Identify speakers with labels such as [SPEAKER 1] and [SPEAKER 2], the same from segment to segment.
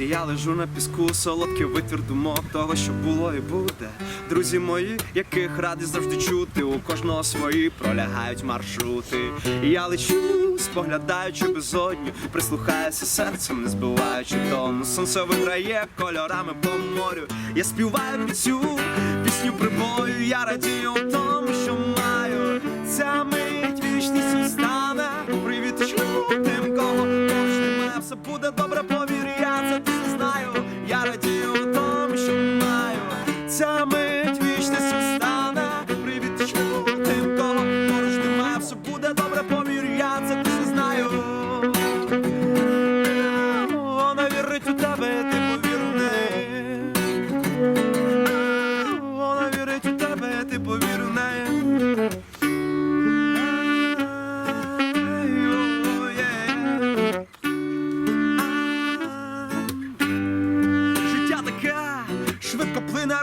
[SPEAKER 1] І я лежу на піску, солодкий витвір думок того, що було і буде. Друзі мої, яких радий завжди чути, у кожного свої пролягають маршрути. Я лечу, споглядаючи безодню, прислухаюся серцем, не збиваючи тон. Сонце виграє кольорами по морю. Я співаю під цю пісню прибою, я радію тому, що маю. Ця мить вічністю стане. Привіт тим, кого все буде добре, Ця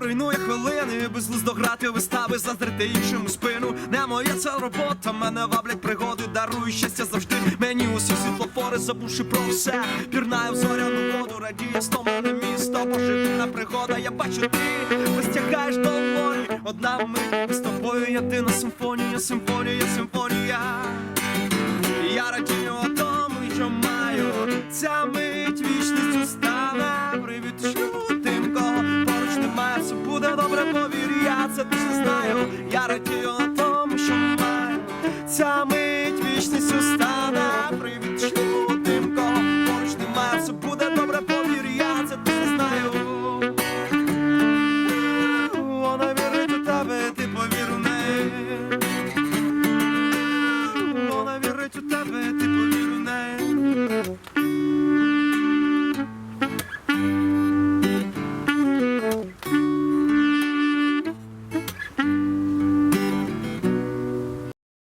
[SPEAKER 1] руйнує хвилини, безглуздо грати вистави, заздрити іншим спину. Не моя це робота, мене ваблять пригоди, дарую щастя завжди. Мені усі світлофори, забувши про все. Пірнаю в зоряну воду, радіє стомлене місто, божевільна пригода. Я бачу, ти вистягаєш долоні. Одна мить з тобою єдина симфонія, симфонія, симфонія. пам'яті о тому, що має ця мить вічністю стане Привіт, шлюбу тим, поруч немає, все буде добре, повір, я це ти знаю. Вона вірить у тебе, ти повір у неї. Вона вірить у тебе, ти